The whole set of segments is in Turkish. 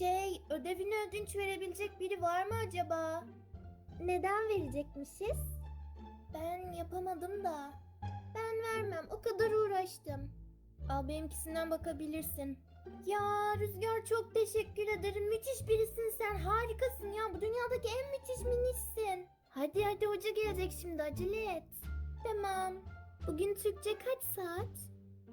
Şey, ödevini ödünç verebilecek biri var mı acaba? Neden verecekmişiz? Ben yapamadım da. Ben vermem, o kadar uğraştım. Al benimkisinden bakabilirsin. Ya Rüzgar çok teşekkür ederim. Müthiş birisin sen. Harikasın ya. Bu dünyadaki en müthiş minişsin. Hadi hadi hoca gelecek şimdi. Acele et. Tamam. Bugün Türkçe kaç saat?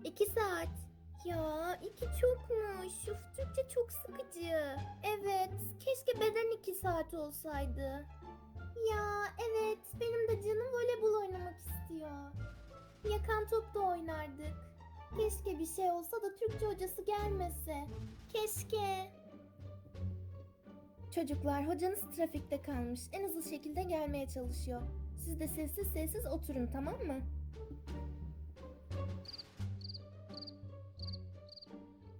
İki saat. Ya iki çokmuş. Uf Türkçe çok sıkıcı. Evet. Keşke beden iki saat olsaydı. Ya evet. Benim de canım voleybol oynamak istiyor. Yakan top da oynardık. Keşke bir şey olsa da Türkçe hocası gelmese. Keşke. Çocuklar hocanız trafikte kalmış. En hızlı şekilde gelmeye çalışıyor. Siz de sessiz sessiz oturun tamam mı?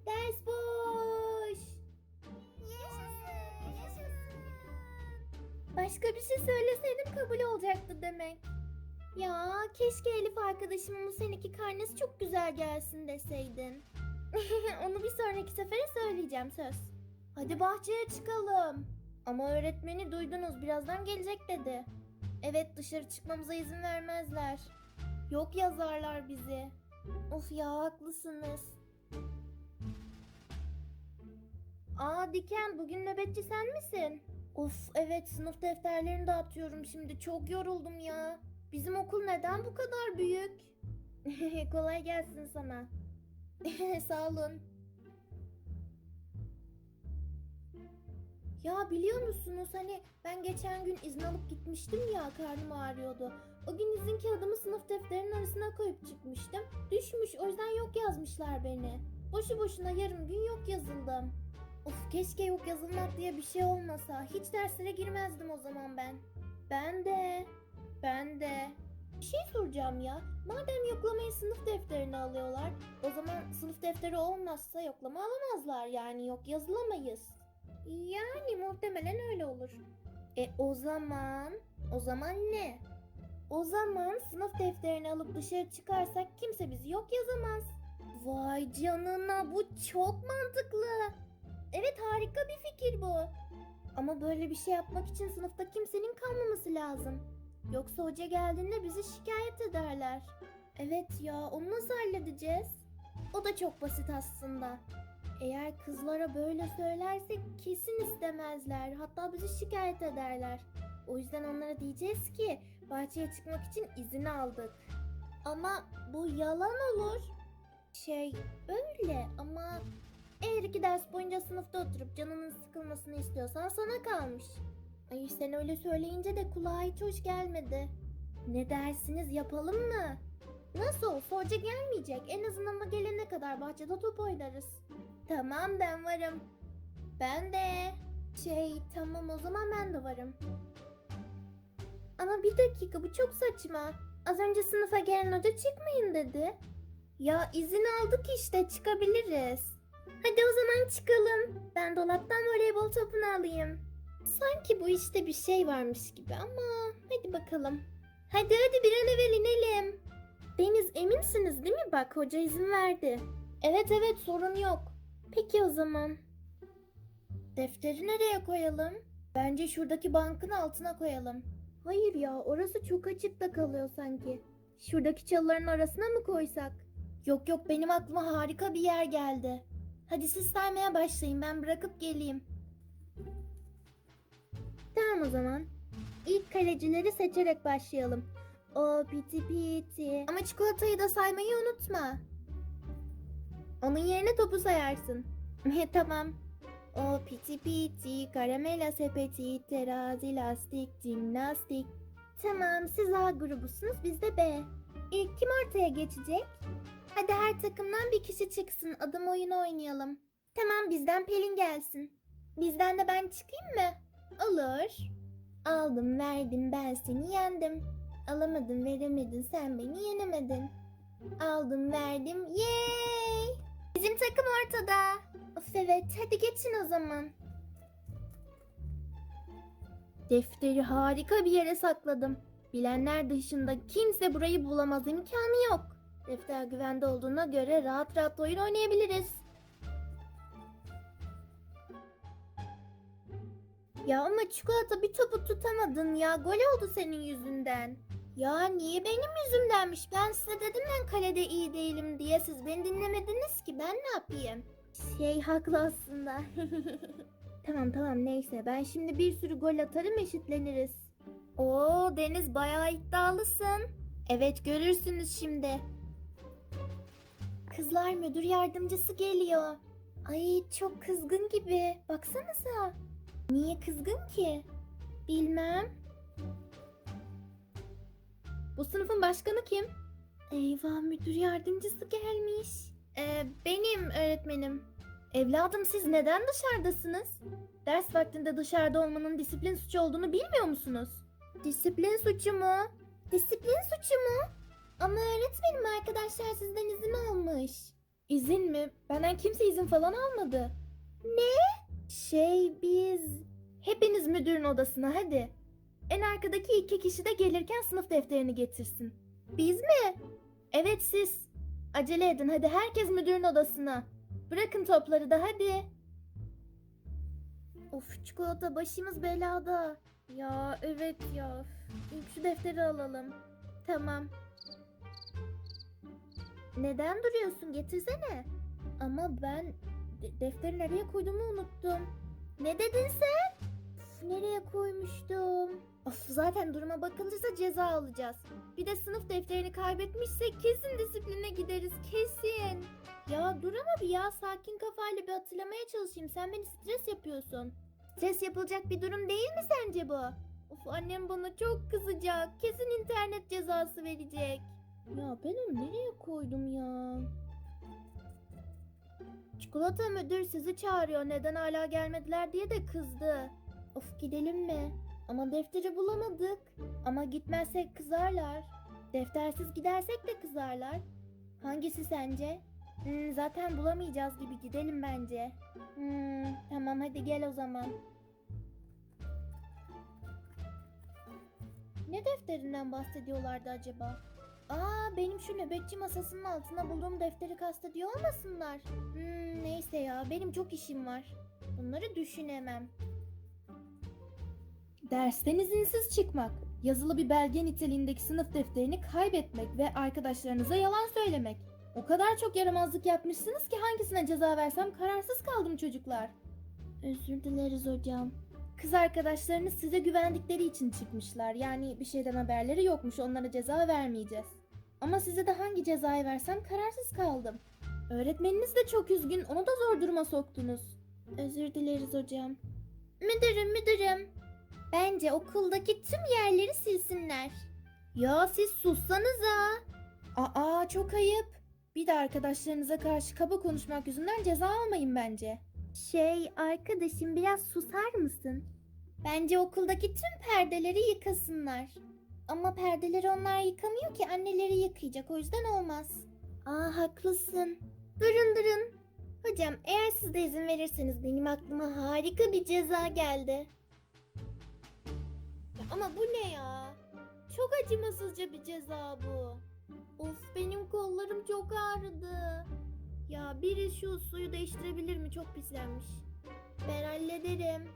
Ders boş. Yaşasın, yaşasın. Başka bir şey söyleseydim kabul olacaktı demek. Ya keşke Elif arkadaşımın bu seneki karnesi çok güzel gelsin deseydin. Onu bir sonraki sefere söyleyeceğim söz. Hadi bahçeye çıkalım. Ama öğretmeni duydunuz birazdan gelecek dedi. Evet dışarı çıkmamıza izin vermezler. Yok yazarlar bizi. Of ya haklısınız. Aa Diken bugün nöbetçi sen misin? Of evet sınıf defterlerini dağıtıyorum şimdi çok yoruldum ya. Bizim okul neden bu kadar büyük? Kolay gelsin sana. Sağ olun. Ya biliyor musunuz hani ben geçen gün izin alıp gitmiştim ya karnım ağrıyordu. O gün izin kağıdımı sınıf defterinin arasına koyup çıkmıştım. Düşmüş o yüzden yok yazmışlar beni. Boşu boşuna yarım gün yok yazıldım. Of keşke yok yazılmak diye bir şey olmasa. Hiç derslere girmezdim o zaman ben. Ben de. Ben de. Bir şey soracağım ya. Madem yoklamayı sınıf defterine alıyorlar, o zaman sınıf defteri olmazsa yoklama alamazlar. Yani yok yazılamayız. Yani muhtemelen öyle olur. E o zaman, o zaman ne? O zaman sınıf defterini alıp dışarı çıkarsak kimse bizi yok yazamaz. Vay canına bu çok mantıklı. Evet harika bir fikir bu. Ama böyle bir şey yapmak için sınıfta kimsenin kalmaması lazım. Yoksa hoca geldiğinde bizi şikayet ederler. Evet ya onu nasıl halledeceğiz? O da çok basit aslında. Eğer kızlara böyle söylersek kesin istemezler. Hatta bizi şikayet ederler. O yüzden onlara diyeceğiz ki bahçeye çıkmak için izin aldık. Ama bu yalan olur. Şey öyle ama eğer iki ders boyunca sınıfta oturup canının sıkılmasını istiyorsan sana kalmış. Ay sen öyle söyleyince de kulağa hiç hoş gelmedi. Ne dersiniz yapalım mı? Nasıl olsa hoca gelmeyecek. En azından o gelene kadar bahçede top oynarız. Tamam ben varım. Ben de. Şey tamam o zaman ben de varım. Ama bir dakika bu çok saçma. Az önce sınıfa gelen hoca çıkmayın dedi. Ya izin aldık işte çıkabiliriz. Hadi o zaman çıkalım. Ben dolaptan voleybol topunu alayım. Sanki bu işte bir şey varmış gibi ama hadi bakalım. Hadi hadi bir an evvel inelim. Deniz eminsiniz değil mi? Bak hoca izin verdi. Evet evet sorun yok. Peki o zaman. Defteri nereye koyalım? Bence şuradaki bankın altına koyalım. Hayır ya orası çok açıkta kalıyor sanki. Şuradaki çalıların arasına mı koysak? Yok yok benim aklıma harika bir yer geldi. Hadi siz saymaya başlayın ben bırakıp geleyim. Tamam o zaman. İlk kalecileri seçerek başlayalım. O piti piti. Ama çikolatayı da saymayı unutma. Onun yerine topu sayarsın. tamam. O piti piti, karamela sepeti, terazi, lastik, jimnastik. Tamam siz A grubusunuz biz de B. İlk kim ortaya geçecek? Hadi her takımdan bir kişi çıksın adım oyunu oynayalım. Tamam bizden Pelin gelsin. Bizden de ben çıkayım mı? Olur. Aldım verdim ben seni yendim. Alamadın veremedin sen beni yenemedin. Aldım verdim yey. Bizim takım ortada. Of evet hadi geçin o zaman. Defteri harika bir yere sakladım. Bilenler dışında kimse burayı bulamaz imkanı yok. Defter güvende olduğuna göre rahat rahat oyun oynayabiliriz. Ya ama çikolata bir topu tutamadın ya. Gol oldu senin yüzünden. Ya niye benim yüzümdenmiş? Ben size dedim ben kalede iyi değilim diye. Siz beni dinlemediniz ki. Ben ne yapayım? Şey haklı aslında. tamam tamam neyse. Ben şimdi bir sürü gol atarım eşitleniriz. Oo Deniz bayağı iddialısın. Evet görürsünüz şimdi. Kızlar müdür yardımcısı geliyor. Ay çok kızgın gibi. Baksanıza. Niye kızgın ki? Bilmem. Bu sınıfın başkanı kim? Eyvah müdür yardımcısı gelmiş. Ee, benim öğretmenim. Evladım siz neden dışarıdasınız? Ders vaktinde dışarıda olmanın disiplin suçu olduğunu bilmiyor musunuz? Disiplin suçu mu? Disiplin suçu mu? Ama öğretmenim arkadaşlar sizden izin almış. İzin mi? Benden kimse izin falan almadı. Ne? Şey biz... Hepiniz müdürün odasına hadi. En arkadaki iki kişi de gelirken sınıf defterini getirsin. Biz mi? Evet siz. Acele edin hadi herkes müdürün odasına. Bırakın topları da hadi. Of çikolata başımız belada. Ya evet ya. İlk şu defteri alalım. Tamam. Neden duruyorsun? Getirsene. Ama ben de- defteri nereye koyduğumu unuttum. Ne dedin sen? Üf, nereye koymuştum? Of zaten duruma bakılırsa ceza alacağız. Bir de sınıf defterini kaybetmişsek kesin disipline gideriz kesin. Ya dur ama bir ya sakin kafayla bir hatırlamaya çalışayım. Sen beni stres yapıyorsun. Stres yapılacak bir durum değil mi sence bu? Of annem bana çok kızacak. Kesin internet cezası verecek. Ya ben onu nereye koydum ya? Çikolata müdür sizi çağırıyor. Neden hala gelmediler diye de kızdı. Of gidelim mi? Ama defteri bulamadık. Ama gitmezsek kızarlar. Deftersiz gidersek de kızarlar. Hangisi sence? Hmm, zaten bulamayacağız gibi gidelim bence. Hmm, tamam hadi gel o zaman. Ne defterinden bahsediyorlardı acaba? Aa benim şu nöbetçi masasının altına bulduğum defteri kastediyor olmasınlar. Hmm, neyse ya benim çok işim var. Bunları düşünemem. Dersten izinsiz çıkmak, yazılı bir belge niteliğindeki sınıf defterini kaybetmek ve arkadaşlarınıza yalan söylemek. O kadar çok yaramazlık yapmışsınız ki hangisine ceza versem kararsız kaldım çocuklar. Özür dileriz hocam. Kız arkadaşlarınız size güvendikleri için çıkmışlar. Yani bir şeyden haberleri yokmuş. Onlara ceza vermeyeceğiz. Ama size de hangi cezayı versem kararsız kaldım. Öğretmeniniz de çok üzgün. Onu da zor duruma soktunuz. Özür dileriz hocam. Müdürüm müdürüm. Bence okuldaki tüm yerleri silsinler. Ya siz sussanıza. Aa çok ayıp. Bir de arkadaşlarınıza karşı kaba konuşmak yüzünden ceza almayın bence. Şey arkadaşım biraz susar mısın? Bence okuldaki tüm perdeleri yıkasınlar. Ama perdeleri onlar yıkamıyor ki anneleri yıkayacak o yüzden olmaz. Aa haklısın. Durun durun. Hocam eğer siz de izin verirseniz benim aklıma harika bir ceza geldi. Ya ama bu ne ya? Çok acımasızca bir ceza bu. Of benim kollarım çok ağrıdı. Ya biri şu suyu değiştirebilir mi? Çok pislenmiş. Ben hallederim.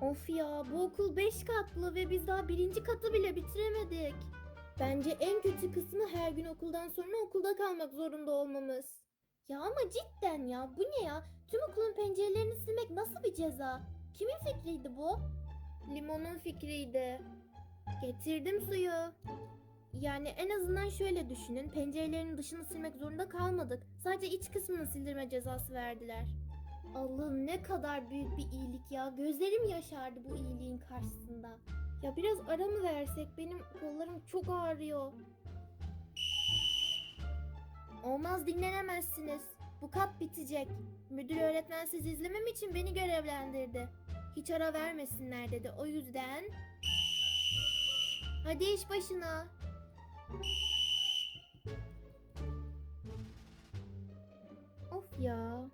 Of ya bu okul 5 katlı ve biz daha birinci katı bile bitiremedik. Bence en kötü kısmı her gün okuldan sonra okulda kalmak zorunda olmamız. Ya ama cidden ya bu ne ya? Tüm okulun pencerelerini silmek nasıl bir ceza? Kimin fikriydi bu? Limonun fikriydi. Getirdim suyu. Yani en azından şöyle düşünün. Pencerelerin dışını silmek zorunda kalmadık. Sadece iç kısmını sildirme cezası verdiler. Allah'ım ne kadar büyük bir iyilik ya. Gözlerim yaşardı bu iyiliğin karşısında. Ya biraz ara mı versek? Benim kollarım çok ağrıyor. Olmaz dinlenemezsiniz. Bu kat bitecek. Müdür öğretmen siz izlemem için beni görevlendirdi. Hiç ara vermesinler dedi. O yüzden... Hadi iş başına. Of ya.